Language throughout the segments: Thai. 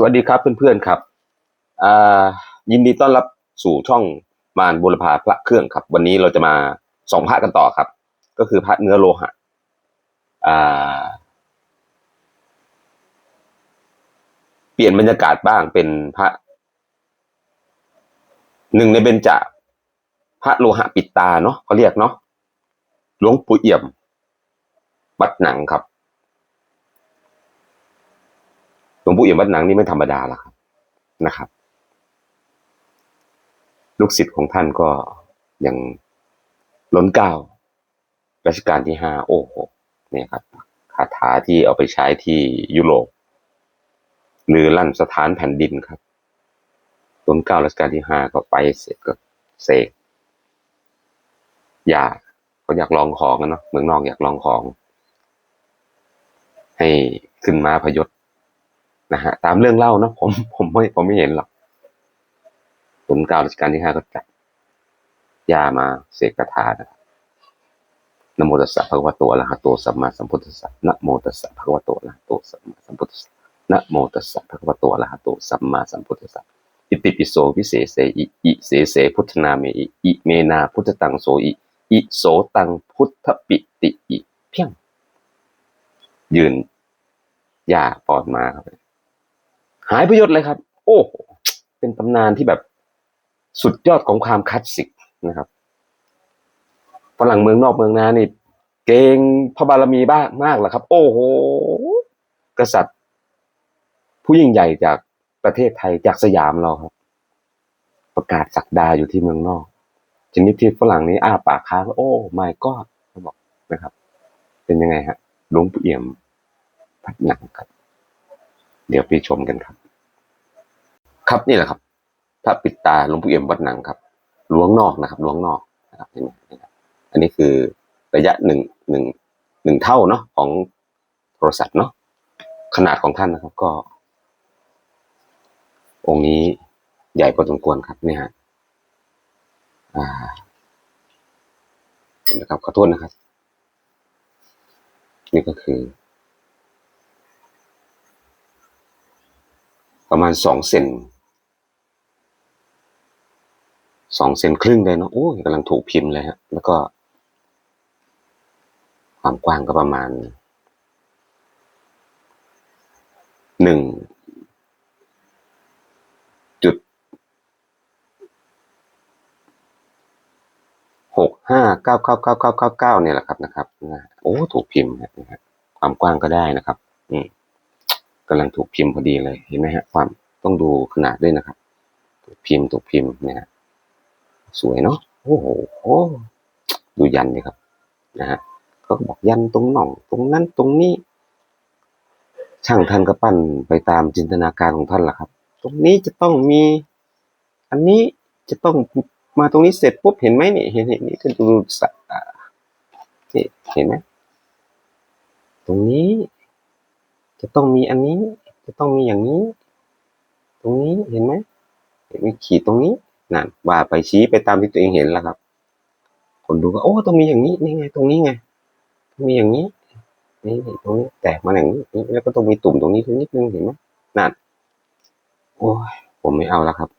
สวัสดีครับเพื่อนๆครับยินดีต้อนรับสู่ช่องมารบุรพาพระเครื่องครับ วันนี้เราจะมาส่องพระกันต่อครับ ก็คือพระเนื้อโลหะเปลี่ยนบรรยากาศบ้างเป็นพระหนึ่งในเบญจพระโลหะปิดตาเนาะเขาเรียกเนาะหลวงปู่เอี่ยมวัดหนังครับ ห ลวงปู่เอี่ยมวัดหนังนี่ไม่ธรรมดาละครับนะครับ ลูกศิษย์ของท่านก็ยังล้นเกล้ารัชกาลที่ห้าโอ้โหเนี่ยครับคาถาที่เอาไปใช้ที่ยุโรปหรือลั่นสถานแผ่นดินครับล้นเกล้ารัชกาลที่ห้าก็ไปเสร็จก็เสกอยากเขาอยากลองของกันเนาะเมืองนอกอยากลองของ ให้ขึ้นมาพยศ นะฮะตามเรื่องเล่านะผมผมไม่ผมไม่เห็นหรอกผลเกล้ารัชกาลที่ห้าก็จัดยามาเสกคาถานะครับนโมตัสสะภะคะวะโตอะระหะโตสัมมาสัมพุทธัสสะนะโมตัสสะภะคะวะโตอะระหะโตสัมมาสัมพุทธัสสะนะโมตัสสะภะคะวะโตอะระหะโตสัมมาสัมพุทธัสสะอิติปิโสวิเศษเสอิอิเสเสพุทธนาเมอิอิเมนาพุทธตังโสอิอิโสตังพุทธปิติอิเพียงยืนยาปอดมาครับ หายประโยชน์เลยครับ โอ้โหเป็นตำนานที่แบบสุดยอดของความคลาสสิกนะครับฝรั่งเมืองนอกเมืองนานี่เก่งพระบารมีบ้างมากแหละครับ โอ้โหกษัตริย์ ผู้ยิ่งใหญ่จากประเทศไทยจากสยามเราครับ ประกาศสักดาอยู่ที่เมืองนอกชนิดที่ฝรั่งนี้อ้าปากค้างโอ้ไม่ก็เขาบอกนะครับ เป็นยังไงฮะหลวงปู่เอี่ยมพัดหนังครับ เดี๋ยวไปชมกันครับ ครับนี่แหละครับพระปิดตาหลวงปู่เอี่ยมวัดหนังครับล้วงนอกนะครับล้วงนอกนะครับเห็นไหมนะครับอันนี้คือระยะหนึ่งหนึ่งหนึ่งเท่าเนาะของโทรศัพท์เนาะขนาดของท่านนะครับ ก็ องค์นี้ใหญ่พอสมควรครับเนี่ยฮะอ่านะครับขอโทษนะครับ นี่ก็คือ ประมาณสองเซนสองเซนครึ่งเลยเนาะโอ้ยกำลังถูกพิมพ์เลยฮะ แล้วก็ ความกว้างก็ประมาณหนึ่งจุดหกห้าเก้าเก้าเก้าเก้าเก้าเก้าเนี่ยแหละครับนะครับโอ้ถูกพิมพ์นะฮะความกว้างก็ได้นะครับ อืม กำลังถูกพิมพ์พอดีเลยเห็นไหมฮะความต้องดูขนาดด้วยนะครับถูกพิมพ์ถูกพิมพ์เนี่ยฮะสวยเนาะโอ้โหดูยันเลยครับนะฮะเขาก็บอกยันตรงหน่องตรงนั้นตรงนี้ ช่างท่านก็ปั้นไปตามจินตนาการของท่านล่ะครับ ตรงนี้จะต้องมี อันนี้จะต้องมาตรงนี้เสร็จปุ๊บเห็นไหมนี่เห็นเห็นนี่ก็ดูสะอ่านี่เห็นไหมตรงนี้ จะต้องมีอันนี้ จะต้องมีอย่างนี้ ตรงนี้เห็นไหมเห็นไหมขีดตรงนี้นั่นว่าไปชี้ไปตามที่ตัวเองเห็นแล้วครับ คนดูก็โอ้ต้องมีอย่างนี้นี่ไง ตรงนี้ไงต้องมีอย่างนี้นี่ตรงนี้แตกมาอย่างนี้นี่แล้วก็ต้องมีตุ่มตรงนี้ตรงนิดนึงเห็นไหมนั่นโอ้ยผมไม่เอาแล้วครับ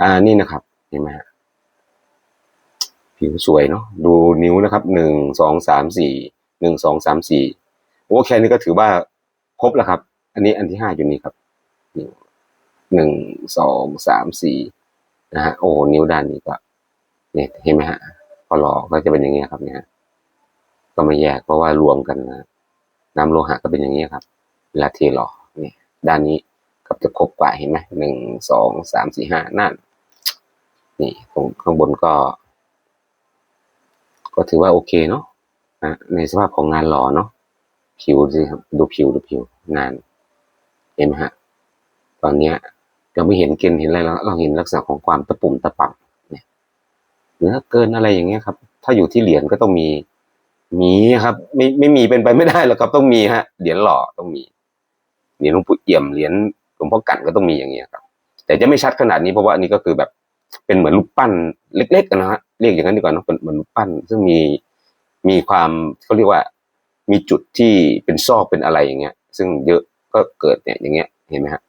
อ่านี่นะครับ เห็นไหมฮะผิวสวยเนาะดูนิ้วนะครับหนึ่งสองสามสี่หนึ่งสองสามสี่โอ้แค่นี้ก็ถือว่า ครบแล้วครับ อันนี้อันที่ห้าอยู่นี่ครับหนึ่งสองสามสี่นะฮะโอ้นิ้วด้านนี้ก็เนี่ยเห็นไหมฮะพอหลอก็จะเป็นอย่างนี้ยครับเนี่ยฮะก็ไม่แยกเพราะว่ารวมกันนะน้ำโลหะก็เป็นอย่างนี้ยครับเวลาเทหล่อเนี่ย ด้านนี้กับจะครบกว่าเห็นไหมหนึ่งสองสามสี่ห้านั่นนี่ตรงข้างบนก็ ก็ถือว่าโอเคเนาะในสภาพของงานหล่อเนาะ ผิวสิครับดูผิวดูผิวงาน เห็นไหมฮะ ตอนเนี้ยเราไม่เห็นเกณฑ์เห็นอะไรแล้ว เราเห็นลักษณะของความตะปุ่มตะป่ำเนี่ยเนื้อเกินอะไรอย่างเงี้ยครับ ถ้าอยู่ที่เหรียญก็ต้องมี มีครับ ไม่ไม่มีเป็นไปไม่ได้หรอกครับ ต้องมีฮะเหรียญหล่อต้องมีเหรียญหลวงปู่เอี่ยมเหรียญหลวงพ่อกันก็ต้องมีอย่างเงี้ยครับ แต่จะไม่ชัดขนาดนี้เพราะว่าอันนี้ก็คือแบบเป็นเหมือนรูปปั้นเล็กๆนะฮะเรียกอย่างนั้นดีกว่าเนะเป็นเหมือนรูปปั้น ซึ่งมีมีความเขาเรียกว่า มีจุดที่เป็นซอกเป็นอะไรอย่างเงี้ย ซึ่งเยอะก็เกิดเนี่ยอย่างเงี้ยเห็นไหมฮะ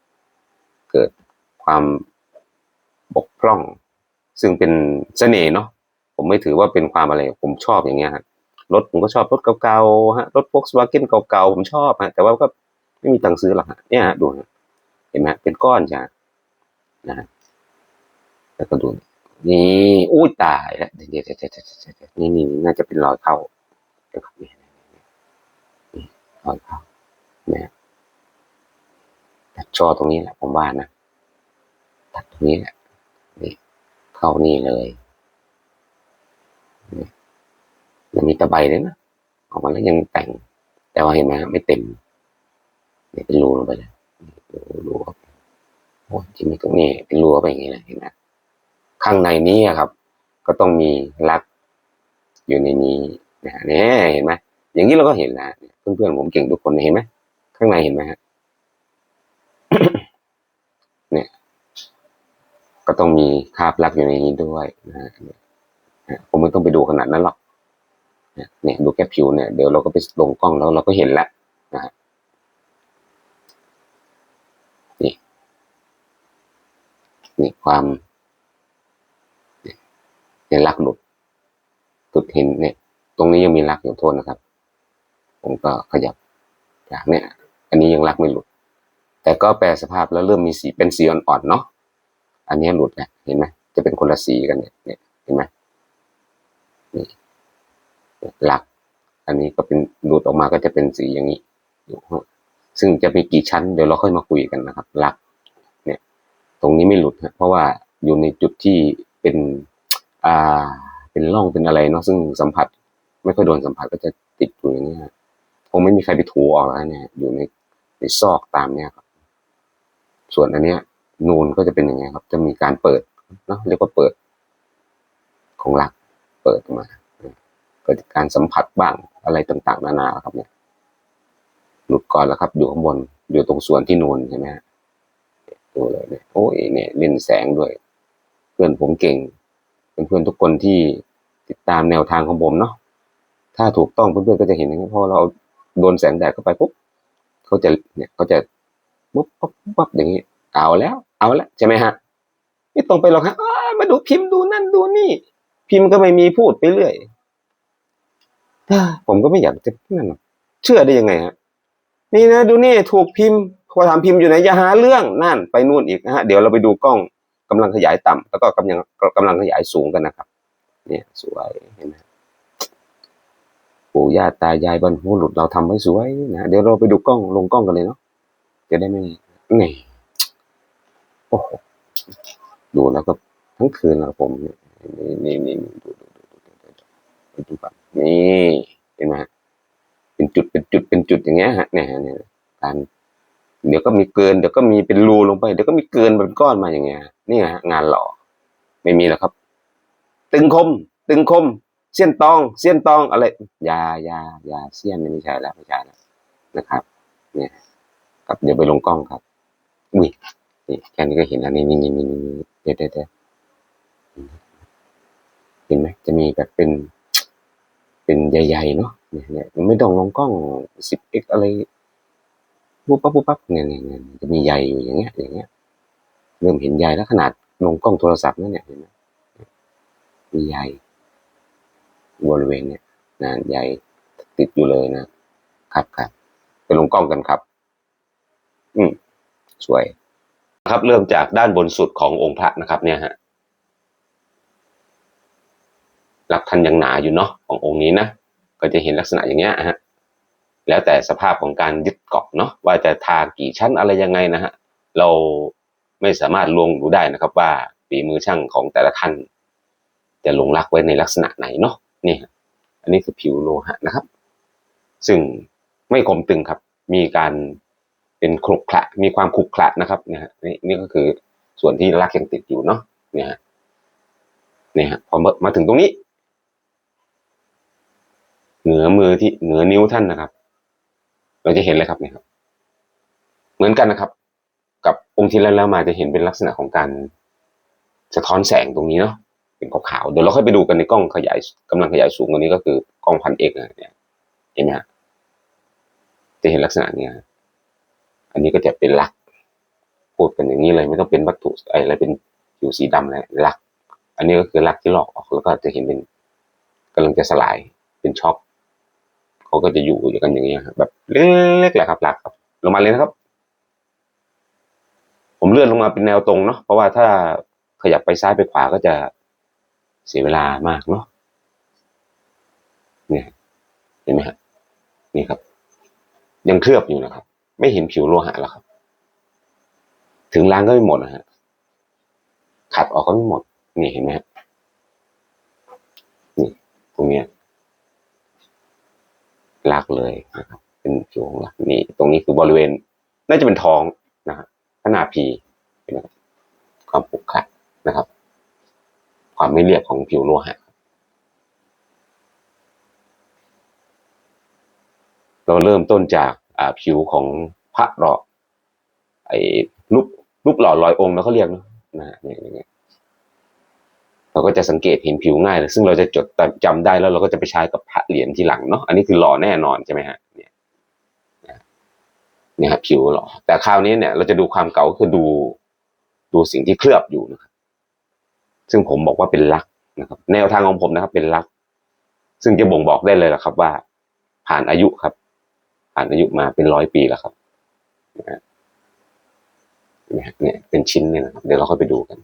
เกิดความบกพร่อง ซึ่งเป็นเสน่ห์เนาะผมไม่ถือว่าเป็นความอะไร ผมชอบอย่างเงี้ยฮะรถผมก็ชอบรถเก่าๆฮะรถ Volkswagen เก่าๆผมชอบฮะแต่ว่าก็ไม่มีตังค์ซื้อหรอกฮะเนี่ยฮะดูฮะเห็นไหมเป็นก้อนใช่ไหมนะฮะแล้วก็ดูนี่อู้ตายแล้วเดี๋ยวเดี๋ยวเดี๋ยวเดี๋ยวนี่นี่น่าจะเป็นรอยเข้าเดี๋ยวครับนี่นี่ร อยเข้าเนี่ยตัดจอตรงนี้แหละผมว่านะตัดตรงนี้แหละนี่เข้านี่เลยนี่มันมีตะไบเลยนะออกมาแล้วยังแต่ง แต่ว่าเห็นไหมฮะไม่เต็มนี่เป็นรูลงไปเลยรูรูโอ้ยที่มีตรงนี้เป็นรูไปอย่างนี้เลยเห็นไหมข้างในนี้ครับ ก็ต้องมีรักอยู่ในนี้นะเนี่ยเห็นไหม อย่างนี้เราก็เห็นแล้วเพื่อนๆผมเก่งทุกคนเห็นไหมข้างในเห็นไหมฮะเนี่ย ก็ต้องมีคาบรักอยู่ในนี้ด้วยนะฮะผมไม่ต้องไปดูขนาดนั้นหรอกเนี่ยเนี่ยดูแค่ผิวเนี่ยเดี๋ยวเราก็ไปลงกล้องแล้วเราก็เห็นแล้วนะฮะนี่นี่ความเนี่ยรักหลุดตุดเห็นเนี่ย ตรงนี้ยังมีรักอยู่โทษนะครับ ผมก็ขยับจากเนี่ย อันนี้ยังรักไม่หลุด แต่ก็แปลสภาพแล้วเริ่มมีสีเป็นสีอ่อนๆเนาะอันนี้หลุดแล้วเห็นไหมจะเป็นคนละสีกันเนี่ยเนี่ยเห็นไหมนี่รัก อันนี้ก็เป็นหลุดออกมาก็จะเป็นสีอย่างนี้อยู่ซึ่งจะมีกี่ชั้นเดี๋ยวเราค่อยมาคุยกันนะครับรัก เนี่ย ตรงนี้ไม่หลุดฮะเพราะว่าอยู่ในจุดที่เป็น อ่า เป็นร่องเป็นอะไรเนาะซึ่งสัมผัส ไม่ค่อยโดนสัมผัสก็จะติดอยู่อย่างนี้ คงไม่มีใครไปถูออกแล้วเนี่ย อยู่ในในซอกตามเนี่ยครับ ส่วนอันเนี้ยนูนก็จะเป็นย่างไงครับ จะมีการเปิดเนาะเรียกว่าเปิด ของหลักเปิดออกมาเกิดการสัมผัสบ้างอะไรต่างๆ นานาครับเนี่ยหลุดก่อนแล้วครับ อยู่ข้างบนอยู่ตรงส่วนที่นูนใช่ไหมฮะดูเลยเนี่ยโอ้ยเนี่ยเล่นแสงด้วย เพื่อนผมเก่ง เป็นเพื่อนทุกคนที่ติดตามแนวทางของผมเนาะถ้าถูกต้องเพื่อนๆก็จะเห็นอย่างนี้พอเรา โดนแสงแดดเข้าไปปุ๊บเขาจะเนี่ยเขาจะปุ๊บปุ๊บปุ๊บอย่างนี้ เอาแล้ว เอาแล้วใช่ไหมฮะไม่ตรงไปหรอกฮะมาดูพิมพ์ดูนั่นดูนี่ พิมพ์ก็ไม่มีพูดไปเรื่อยผมก็ไม่อยากจะนั่นหรอกเชื่อได้ยังไงฮะนี่นะดูนี่ถูกพิมพ์พอถามพิมพ์อยู่ไหนอย่าหาเรื่องนั่นไปนู่นอีกนะฮะเดี๋ยวเราไปดูกล้องกำลังขยายต่ำแล้วก็กำลังกำลังขยายสูงกันนะครับ เนี่ยสวยเห็นไหม ปู่ย่าตายายบรรพบุรุษเราทำให้สวยนะเดี๋ยวเราไปดูกล้องลงกล้องกันเลยเนาะจะได้ไม่ไงโอ้โหดูแล้วก็ทั้งคืนนะผมนี่นี่นี่ดูดูดูดูดูดูแบบนี่เห็นไหมเป็นจุดเป็นจุดเป็นจุดอย่างเงี้ยฮะเนี่ยเนี่ยการเดี๋ยวก็มีเกินเดี๋ยวก็มีเป็นรูลงไปเดี๋ยวก็มีเกินเป็นก้อนมาอย่างเงี้ยนี่ฮะงานหล่อไม่มีหรอกครับ ตึงคม ตึงคม สี้ยนตอง เสี้ยนตองอะไรยายายาเสี้ยนไม่ใช่แล้วไม่ใช่แล้วนะครับ เนี่ยครับเดี๋ยวไปลงกล้องครับอุ้ยนี่แค่นี้ก็เห็นแล้วนี่นี่นี่นี่นี่เดี๋ยวเดี๋ยวเดี๋ยวเห็นไหมจะมีแบบเป็น เป็นใหญ่ๆเนาะเนี่ยเนี่ยไม่ต้องลงกล้องสิบเอ็กอะไรปุ๊บปั๊บปุ๊บปั๊บเนี่ยเนี่ยเนี่ยจะมีใยอยู่อย่างเงี้ย อย่างเงี้ยเริ่มเห็นใยแล้วขนาดลงกล้องโทรศัพท์นั่นเนี่ยเห็นไหมมีใย บริเวณเนี่ยนะใยติดอยู่เลยนะครับครับไปลงกล้องกันครับ อืมสวย ครับเริ่มจากด้านบนสุดขององค์พระนะครับ เนี่ยฮะหลักทันยังหนาอยู่เนาะขององค์นี้นะก็จะเห็นลักษณะอย่างเงี้ยฮะแล้วแต่สภาพของการยึดเกาะเนาะว่าจะทากี่ชั้นอะไรยังไงนะฮะเราไม่สามารถลวงดูได้นะครับ ว่าฝีมือช่างของแต่ละท่านจะลงรักไว้ในลักษณะไหนเนาะ นี่ฮะอันนี้คือผิวโลหะนะครับ ซึ่งไม่คมตึงครับ มีการเป็นครุขระมีความขรุขระนะครับนี่ฮะนี่นี่ก็คือส่วนที่รักยังติดอยู่เนาะเนี่ยฮะเนี่ยฮะพอมามาถึงตรงนี้ เหนือมือที่เหนือนิ้วท่านนะครับ เราจะเห็นเลยครับเนี่ยครับ เหมือนกันนะครับ กับองค์ที่แล้วแล้วมาจะเห็นเป็นลักษณะของการสะท้อนแสงตรงนี้เนาะ เป็นขาวๆเดี๋ยวเราค่อยไปดูกันในกล้องขยายกำลังขยายสูงกว่านี้ก็คือกล้องพันเอกเนี่ยเห็นไหมฮะจะเห็นลักษณะเนี้ยอันนี้ก็จะเป็นลักพูดกันอย่างนี้เลยไม่ต้องเป็นวัตถุอะไรเป็นผิวสีดำเลยลัก อันนี้ก็คือลักที่ลอกออกแล้วก็จะเห็นเป็นกำลังจะสลายเป็นช็อกเขาก็จะอยู่อย่กันอย่างนี้ยครับแบบเล็กๆแหละครับลักครับลงมาเลยนะครับ ผมเลื่อนลงมาเป็นแนวตรงเนาะเพราะว่าถ้าขยับไปซ้ายไปขวาก็จะ เสียเวลามากเนาะเนี่ยเห็นไหมฮะนี่ครับ ยังเคลือบอยู่นะครับ ไม่เห็นผิวโลหะแล้วครับ ถึงล้างก็ไม่หมดนะฮะขัดออกก็ไม่หมดนี่เห็นไหมฮะนี่ตรงเนี้ยลากเลยนะครับ เป็นผิวของลักนี่ตรงนี้คือบริเวณ น่าจะเป็นท้องนะฮะขนาดพีเห็นไหมครับความปุกขัดนะครับ ความไม่เรียบของผิวโลหะเราเริ่มต้นจากผิวของพระหล่อไอ้รูปรูปหล่อลอยองค์แล้วเขาเรียกเนอะนะเนี่ยอย่างเงี้ยเราก็จะสังเกตเห็นผิวง่ายเลยซึ่งเราจะจดจำได้แล้วเราก็จะไปใช้กับพระเหรียญทีหลังเนาะอันนี้คือหล่อแน่นอนใช่ไหมฮะเนี่ยเนี่ยครับผิวหล่อแต่คราวนี้เนี่ยเราจะดูความเก่าคือดูดูสิ่งที่เคลือบอยู่นะครับ ซึ่งผมบอกว่าเป็นลักนะครับ แนวทางของผมนะครับ เป็นลัก ซึ่งจะบ่งบอกได้เลยละครับ ว่า ผ่านอายุครับ ผ่านอายุมาเป็นร้อยปีแล้วครับนะฮะเนี่ยเป็นชิ้นเนี่ยนะครับ เดี๋ยวเราค่อยไปดูกัน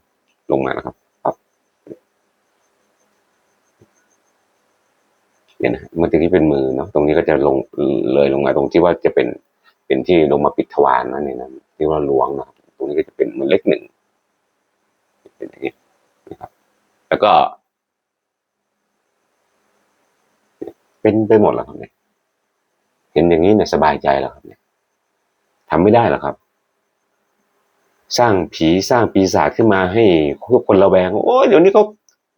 ลงมานะครับครับเนี่ยนะเมื่อกี้เป็นมือเนาะตรงนี้ก็จะลงเลยลงมาตรงที่ว่าจะเป็นเป็นที่ลงมาปิดทวารนะเนี่ยนะที่ว่าหลวงนะตรงนี้ก็จะเป็นมือเล็กหนึ่งเป็นอย่างนี้นะครับ แล้วก็ เป็นไปหมดแล้วครับเนี่ย เห็นอย่างนี้เนี่ยสบายใจแล้วครับเนี่ยทำไม่ได้หรอกครับ สร้างผีสร้างปีศาจขึ้นมาให้ทุกคนระแวงโอ้ยเดี๋ยวนี้เขา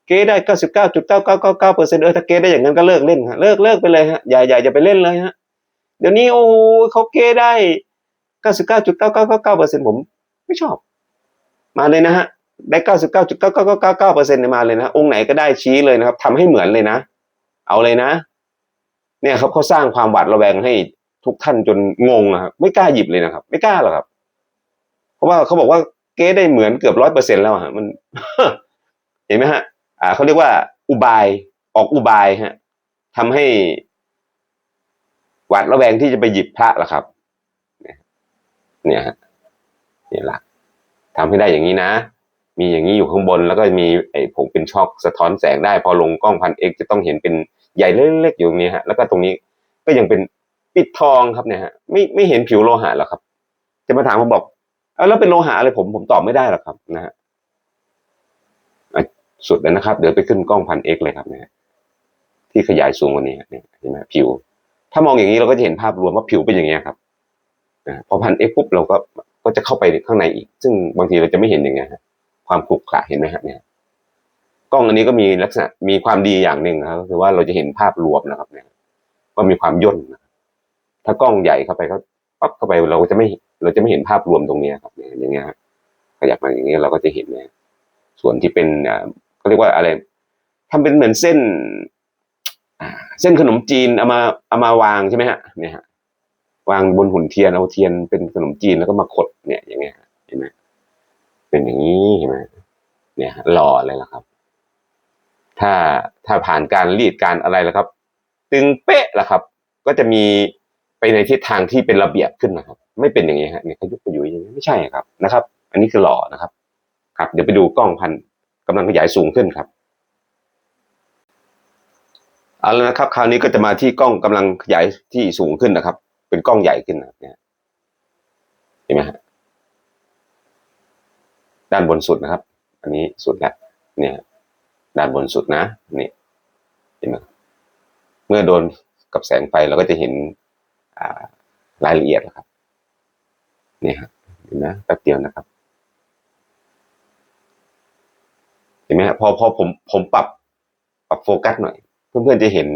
เก้ได้เก้าสิบเก้าจุดเก้าเก้าเก้าเก้าเปอร์เซ็นต์เออถ้าเก้ได้อย่างนั้นก็เลิกเล่นฮะเลิกเลิกไปเลยฮะอย่าอย่าอย่าไปเล่นเลยฮะเดี๋ยวนี้โอ้เขาเก้ได้เก้าสิบเก้าจุดเก้าเก้าเก้าเก้าเปอร์เซ็นต์ผม ไม่ชอบ มาเลยนะฮะ ได้เก้าสิบเก้าจุดเก้าเก้าเก้าเก้าเก้าเปอร์เซ็นต์มาเลยนะองค์ไหนก็ได้ชี้เลยนะครับทำให้เหมือนเลยนะ เอาเลยนะ เนี่ยครับเขาสร้างความหวาดระแวงให้ทุกท่านจนงงนะครับไม่กล้าหยิบเลยนะครับ ไม่กล้าหรอกครับ เพราะว่าเขาบอกว่าเก๊ได้เหมือนเกือบร้อยเปอร์เซ็นต์แล้วฮะมัน เห็นไหมฮะ อ่าเขาเรียกว่า อุบายออกอุบายฮะทำให้หวาดระแวงที่จะไปหยิบพระล่ะครับ เนี่ยฮะนี่แหละทำให้ได้อย่างนี้นะ มีอย่างนี้อยู่ข้างบน แล้วก็มีไอ้ผงเป็นช็อกสะท้อนแสงได้ พอลงกล้องพันเอ็กจะต้องเห็นเป็นใหญ่เล็กๆอยู่ตรงนี้ฮะ แล้วก็ตรงนี้ก็ยังเป็นปิดทองครับเนี่ยฮะไม่ไม่เห็นผิวโลหะหรอกครับ จะมาถามผมบอกเอาแล้วเป็นโลหะอะไรผมผมตอบไม่ได้หรอกครับนะฮะสุดเลยนะครับ เดี๋ยวไปขึ้นกล้องพันเอ็กเลยครับเนี่ยที่ขยายสูงกว่านี้เนี่ยเห็นไหมผิว ถ้ามองอย่างนี้เราก็จะเห็นภาพรวมว่าผิวเป็นอย่างเงี้ยครับพอพันเอ็กปุ๊บเราก็ก็จะเข้าไปข้างในอีก ซึ่งบางทีเราจะไม่เห็นอย่างเงี้ยฮะ ความขรุขระเห็นไหมฮะเนี่ยกล้องอันนี้ก็มีลักษณะมีความดีอย่างหนึ่งครับก็คือว่าเราจะเห็นภาพรวมนะครับเนี่ยว่ามีความย่นนะถ้ากล้องใหญ่เข้าไปก็ปั๊บเข้าไปเราก็จะไม่เราจะไม่เห็นภาพรวมตรงนี้ครับเนี่ยอย่างเงี้ยขยับมาอย่างเงี้ยเราก็จะเห็นเนี่ยส่วนที่เป็นอ่าเขาเรียกว่าอะไรทำเป็นเหมือนเส้นเส้นขนมจีนเอามาเอามาวางใช่ไหมฮะเนี่ยฮะวางบนหุ่นเทียนเอาเทียนเป็นขนมจีนแล้วก็มาขดเนี่ยอย่างเงี้ยเห็นไหม เป็นอย่างนี้เห็นไหมเนี่ยหล่อเลยละครับ ถ้าถ้าผ่านการรีดการอะไรแล้วครับ ตึงเป๊ะล้วครับ ก็จะมีไปในทิศทางที่เป็นระเบียบขึ้นนะครับ ไม่เป็นอย่างนี้ฮะเนี่ยเขายุบไปอยู่อย่างนี้ไม่ใช่ครับนะครับ อันนี้คือหล่อนะครับ ครับ เดี๋ยวไปดูกล้องพันกำลังขยายสูงขึ้นครับเอาแล้วนะครับ คราวนี้ก็จะมาที่กล้องกำลังขยายที่สูงขึ้นนะครับ เป็นกล้องใหญ่ขึ้นนะเนี่ยเห็นไหมฮะ ด้านบนสุดนะครับ อันนี้สุดแล้วเนี่ยด้านบนสุดนะนี่เห็นไหมเมื่อโดนกับแสงไฟเราก็จะเห็นรายละเอียดนะครับนี่ฮะเห็นไหมแป๊บเดียวนะครับ เห็นไหมพอพอผมผมปรับปรับโฟกัสหน่อย เพื่อนๆจะเห็น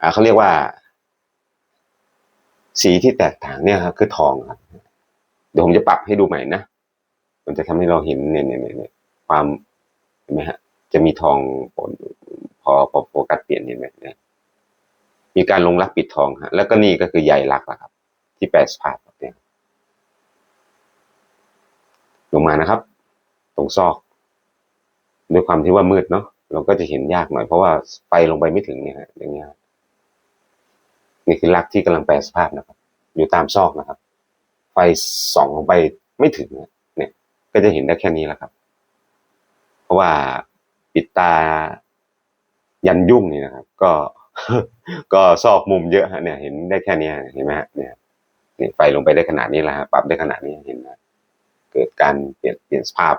อ่าเขาเรียกว่า สีที่แตกต่างเนี่ยครับคือทองครับ เดี๋ยวผมจะปรับให้ดูใหม่นะ มันจะทำให้เราเห็นเนี่ยเนี่ยเนี่ยความเห็นไหมฮะ จะมีทองพอพอโฟกัสเปลี่ยนเห็นไหมเนี่ยมีการลงรักปิดทองฮะแล้วก็นี่ก็คือใยรักละครับ ที่แปลสภาพเนี่ยลงมานะครับ ตรงซอก ด้วยความที่ว่ามืดเนาะเราก็จะเห็นยากหน่อยเพราะว่าไฟลงไปไม่ถึงเนี่ยฮะอย่างเงี้ยนี่คือลักที่กำลังแปลสภาพนะครับ อยู่ตามซอกนะครับ ไฟส่องลงไปไม่ถึงนี่ยเนี่ย ก็จะเห็นได้แค่นี้แหละครับ เพราะว่าปิดตายันยุ่งนี่นะครับ ก็ก็ซอกมุมเยอะฮะเนี่ย เห็นได้แค่นี้เห็นไหมฮะเนี่ยนี่ไฟลงไปได้ขนาดนี้แล้วฮะปรับได้ขนาดนี้เห็นไหมเกิดการเปลี่ยนเปลี่ยนสภาพ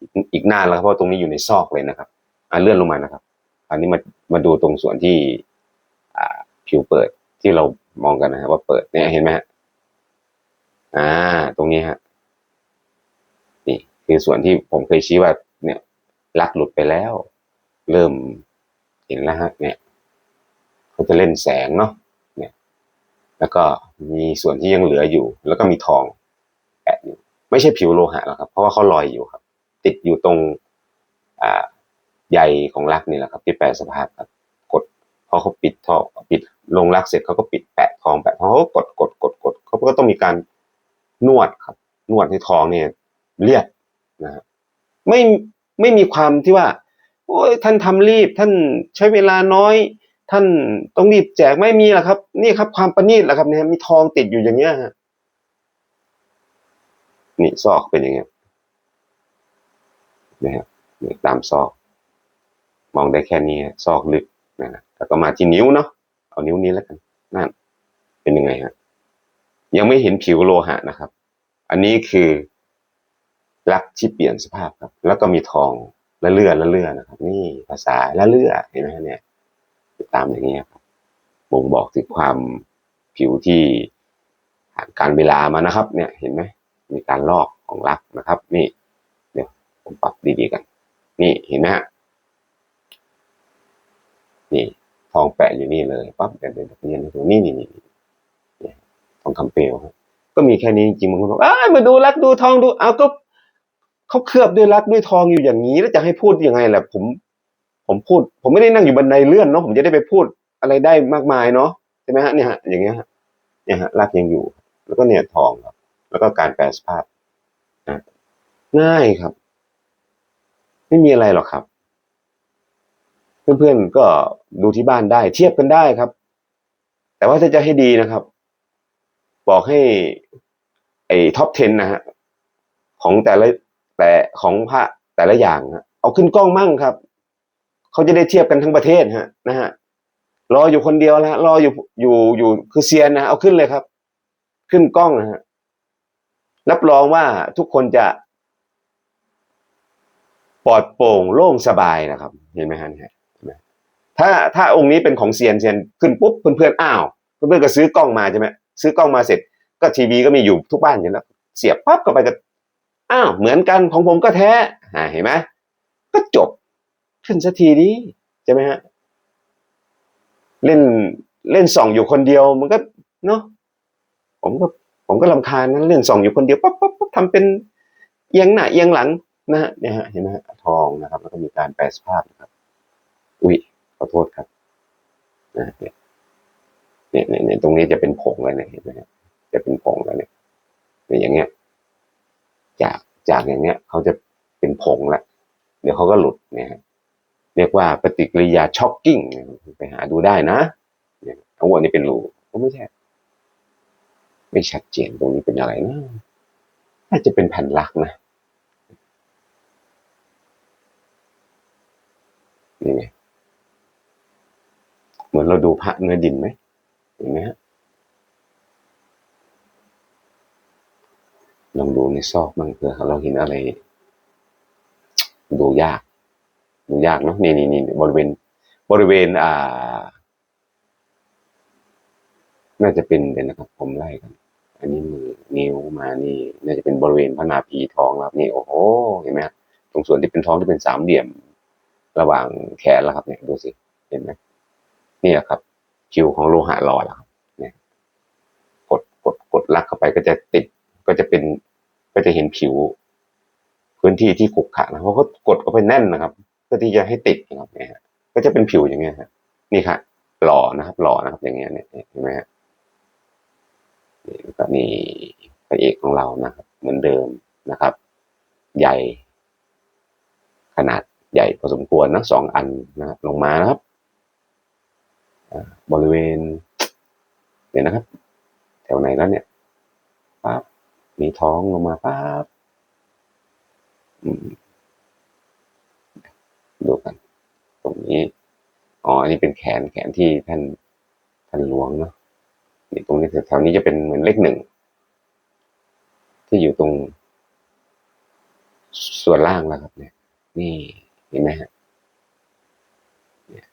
อีกอีกนาแล้วเพราะตรงนี้อยู่ในซอกเลยนะครับอะเลื่อนลงมานะครับ อันนี้มามาดูตรงส่วนที่อ่าผิวเปิดที่เรามองกันนะครับว่าเปิดเนี่ยเห็นไหมฮะอ่า ตรงนี้ฮะ คือส่วนที่ผมเคยชี้ว่าเนี่ยลักหลุดไปแล้ว เริ่มเห็นแล้วฮะเนี่ยเขาจะเล่นแสงเนาะเนี่ย แล้วก็มีส่วนที่ยังเหลืออยู่ แล้วก็มีทองแปะอยู่ไม่ใช่ผิวโลหะหรอกครับ เพราะว่าเขาลอยอยู่ครับ ติดอยู่ตรงอ่าใยของลักนี่แหละครับ ที่แปลสภาพครับ กดพอเขาปิดทองปิดลงลักเสร็จเขาก็ปิดแปะทองแปะทองเขาก็กดกดกดกดเขาก็ต้องมีการนวดครับ นวดให้ทองเนี่ยเรียบ นะฮะไม่ไม่มีความที่ว่า โอ้ยท่านทำรีบ ท่านใช้เวลาน้อย ท่านต้องรีบแจกไม่มีหรอกครับ นี่ครับ ความประณีตแหละครับเนี่ยมีทองติดอยู่อย่างเงี้ยฮะนี่ซอกเป็นอย่างเงี้ยนะครับนี่ตามซอก มองได้แค่นี้ซอกลึกนะฮะแล้วก็มาที่นิ้วเนาะเอานิ้วนี้แล้วกันนั่นเป็นยังไงฮะยังไม่เห็นผิวโลหะนะครับ อันนี้คือ ลักที่เปลี่ยนสภาพครับ แล้วก็มีทองละเลื่อละเลือนะครับ นี่ภาษาละเลือเห็นไหมเนี่ยตามอย่างเงี้ยครับบ่งบอกถึงความผิวที่ผ่านการเวลามานะครับ เนี่ยเห็นไหมมีการลอกของลักนะครับ นี่เดี๋ยวผมปรับดีๆกัน นี่เห็นไหมฮะนี่ทองแปะอยู่นี่เลยปั๊บเดี๋ยวเดี๋ยวเรียนให้ดูนี่นี่นี่นี่ทองคำเปลวครับก็มีแค่นี้จริงๆบางคนบอกเอ้ยมาดูลักดูทองดูเอาก็ เขาเคลือบด้วยลักด้วยทองอยู่อย่างนี้ แล้วจะให้พูดยังไงแหละผม ผมพูด ผมไม่ได้นั่งอยู่บันไดเลื่อนเนาะผมจะได้ไปพูดอะไรได้มากมายเนาะใช่ไหมฮะเนี่ยฮะอย่างเงี้ยฮะเนี่ยฮะลักยังอยู่ แล้วก็เนี่ยทองครับ แล้วก็การแปลสภาพนะง่ายครับ ไม่มีอะไรหรอกครับ เพื่อนๆก็ดูที่บ้านได้ เทียบกันได้ครับ แต่ว่าถ้าจะให้ดีนะครับ บอกให้ ไอ้ท็อป 10 นะฮะของแต่ละ แต่ของพระแต่ละอย่างฮะเอาขึ้นกล้องมั่งครับเขาจะได้เทียบกันทั้งประเทศฮะนะฮะรออยู่คนเดียวล้วรออยู่อยู่อยู่คือเซียนนะเอาขึ้นเลยครับ ขึ้นกล้องนะฮะรับรองว่าทุกคนจะปลอดโปร่งโล่งสบายนะครับ เห็นไหมฮะเนี่ยถ้าถ้าองค์นี้เป็นของเซียนเซียนขึ้นปุ๊บเพื่อนๆอ้าวเพื่อนๆก็ซื้อกล้องมาใช่ไหมซื้อกล้องมาเสร็จ ก็ทีวีก็มีอยู่ทุกบ้านอยู่แล้ว เสียบปั๊บเข้าไปก็ อ้าวเหมือนกันของผมก็แท้เห็นไหมก็จบขึ้นสักทีดีใช่ไหมฮะเล่นเล่นส่องอยู่คนเดียวมันก็เนาะผมก็ผมก็ลำคาญนั้นเล่นส่องอยู่คนเดียวปั๊บปั๊บปั๊บทำเป็นเอียงหน้าเอียงหลังนะฮะเนี่ยฮะเห็นไหมฮะทองนะครับ แล้วก็มีการแปลสภาพนะครับ อุ้ยขอโทษครับนะเนี่ยเนี่ยเนี่ยตรงนี้จะเป็นผงเลยเนี่ยเห็นไหมฮะจะเป็นผงแล้วเนี่ยเนี่ยอย่างเงี้ย จากจากอย่างเงี้ยเขาจะเป็นผงละ เดี๋ยวเขาก็หลุดเนี่ยฮะเรียกว่าปฏิกิริยาช็อกกิ้งไปหาดูได้นะเนี่ยทั้งหมดนี้เป็นรูก็ไม่ใช่ ไม่ชัดเจนตรงนี้เป็นอะไรนะน่าจะเป็นแผ่นลักนะนี่ไงเหมือนเราดูพระเนื้อดินไหมเห็นไหมฮะ ลองดูในซอกบ้างเผื่อเราเห็นอะไร ดูยาก ดูยากเนาะนี่นี่นี่บริเวณ บริเวณ อ่า น่าจะเป็นเดี๋ยนะครับ ผมไล่กัน อันนี้มือนิ้วมานี่ น่าจะเป็นบริเวณพระนาภีทองแล้วนี่โอ้โหเห็นไหมตรงส่วนที่เป็นทองที่เป็นสามเหลี่ยม ระหว่างแขนแล้วครับเนี่ยดูสิเห็นไหมนี่แหละครับ คิวของโลหะหล่อแล้วครับเนี่ยกดกดกดลักเข้าไปก็จะติด ก็จะเป็นก็จะเห็นผิว พื้นที่ที่ขรุขระนะเพราะเขากดเข้าไปแน่นนะครับเพื่อที่จะให้ติดนะครับเนี่ยก็จะเป็นผิวอย่างเงี้ยฮะนี่ค่ะหล่อนะครับ หล่อนะครับ อย่างเงี้ยเนี่ยเห็นไหมฮะนี่ก็นี่พระเอกของเรานะครับ เหมือนเดิมนะครับ ใหญ่ ขนาดใหญ่พอสมควรนะสองอันนะลงมานะครับบริเวณ เดี๋ยวนะครับ แถวไหนแล้วเนี่ยปั๊บ มีท้องลงมาปั๊บดูกัน ตรงนี้ อ๋อ อันนี้เป็นแขนแขนที่ท่านท่านหลวงเนาะนี่ตรงนี้แถวๆนี้จะเป็นเหมือนเลขหนึ่ง ที่อยู่ตรง ส่วนล่างแล้วครับ เนี่ย นี่เห็นไหมฮะเนี่ย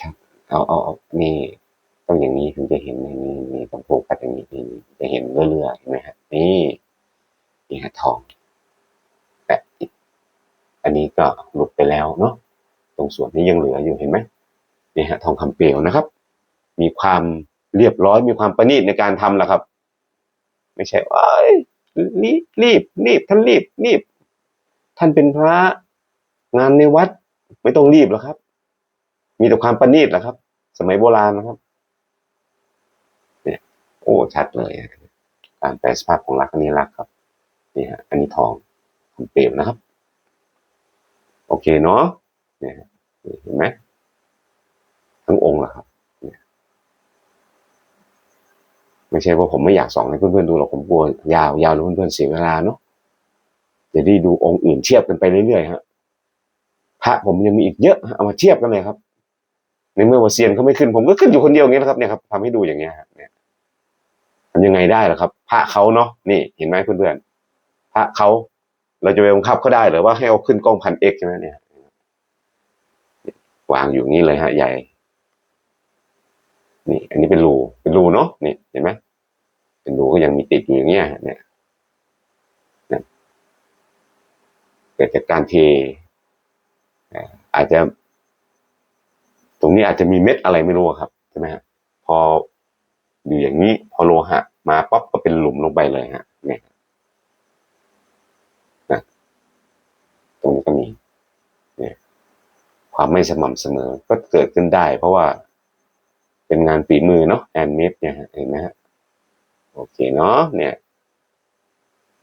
ชัดๆเอาเอาเอานี่ ต้องอย่างนี้ถึงจะเห็นในนี้นี่ต้องโฟกัสอย่างนี้นี่จะเห็นเรื่อยๆเห็นไหมฮะนี่นี่ฮะทองแต่อีกอันนี้ก็หลุดไปแล้วเนาะตรงส่วนนี้ยังเหลืออยู่เห็นไหมนี่ฮะทองคำเปลวนะครับ มีความเรียบร้อยมีความประณีตในการทำแหละครับ ไม่ใช่ว่าเอ้ยรีบรีบรีบท่านรีบรีบ ท่านเป็นพระงานในวัด ไม่ต้องรีบหรอกครับ มีแต่ความประณีตแหละครับ สมัยโบราณนะครับ โอ้ชัดเลยอะการแปลสภาพของรักอันนี้รักครับนี่ฮะอันนี้ทองคำเปลวนะครับ โอเคเนาะเนี่ยฮะเห็นไหมทั้งองค์แหละครับเนี่ยไม่ใช่ว่าผมไม่อยากส่องให้เพื่อนๆดูหรอกผมกลัวยาวยาวแล้วเพื่อนๆเสียเวลาเนาะจะได้ดูองค์อื่นเทียบกันไปเรื่อยๆฮะพระผมยังมีอีกเยอะเอามาเทียบกันเลยครับ ในเมื่อว่าเซียนเขาไม่ขึ้น ผมก็ขึ้นอยู่คนเดียวอย่างนี้นะครับเนี่ยครับทำให้ดูอย่างเงี้ยเนี่ย ทำยังไงได้ล่ะครับ พระเขาเนาะนี่เห็นไหมเพื่อนๆพระเขาเราจะไปบังคับเขาได้หรือว่าให้เอาขึ้นกล้องพันเอ็กใช่ไหมเนี่ยวางอยู่นี้เลยฮะใหญ่ นี่ อันนี้เป็นรูเป็นรูเนาะนี่เห็นไหมเป็นรูก็ยังมีติดอยู่อย่างเงี้ยเนี่ยเนี่ยเกิดจากการเทอาจจะ ตรงนี้อาจจะมีเม็ดอะไรไม่รู้ครับใช่ไหมฮะพอ อยู่อย่างนี้ พอโลหะ มาปั๊บก็เป็นหลุมลงไปเลยฮะ เนี่ยนะตรงนี้ก็มีเนี่ยความไม่สม่ำเสมอ ก็เกิดขึ้นได้ เพราะว่าเป็นงานฝีมือเนาะแอนเมดเนี่ยเห็นไหมฮะโอเคเนาะเนี่ย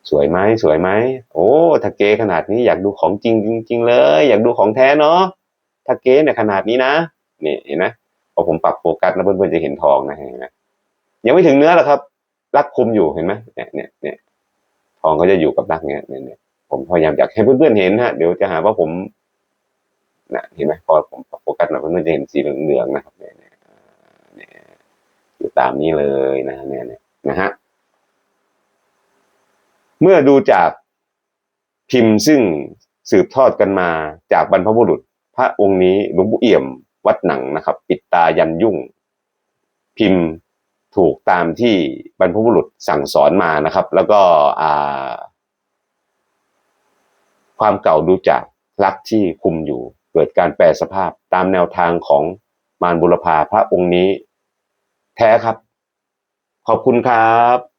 สวยไหมสวยไหมโอ้ถ้าเกขนาดนี้อยากดูของจริงจริงเลย อยากดูของแท้เนาะถ้าเกเนี่ยขนาดนี้นะนี่เห็นไหมพอผมปรับโฟกัสแล้วเพื่อนๆจะเห็นทองนะเห็นไหม ยังไม่ถึงเนื้อหรอกครับ รักคุมอยู่เห็นไหมเนี่ยเนี่ยเนี่ยทองก็จะอยู่กับรักเนี่ยเนี่ยผมพยายามอยากให้เพื่อนๆเห็นฮะเดี๋ยวจะหาว่าผมนะเห็นไหมพอผมโฟกัสแล้วเพื่อนๆจะเห็นสีเหลืองๆนะครับเนี่ยเนี่ยเนี่ยอยู่ตามนี้เลยนะเนี่ยเนี่ยนะฮะเมื่อดูจากพิมพ์ซึ่งสืบทอดกันมาจากบรรพบุรุษ พระองค์นี้หลวงปู่เอี่ยมวัดหนังนะครับ ปิดตายันยุ่ง พิมพ์ ถูกตามที่บรรพบุรุษสั่งสอนมานะครับ แล้วก็ความเก่าดูจากลักที่คุมอยู่ เกิดการแปลสภาพตามแนวทางของมารบุรพาพระองค์นี้ แท้ครับ ขอบคุณครับ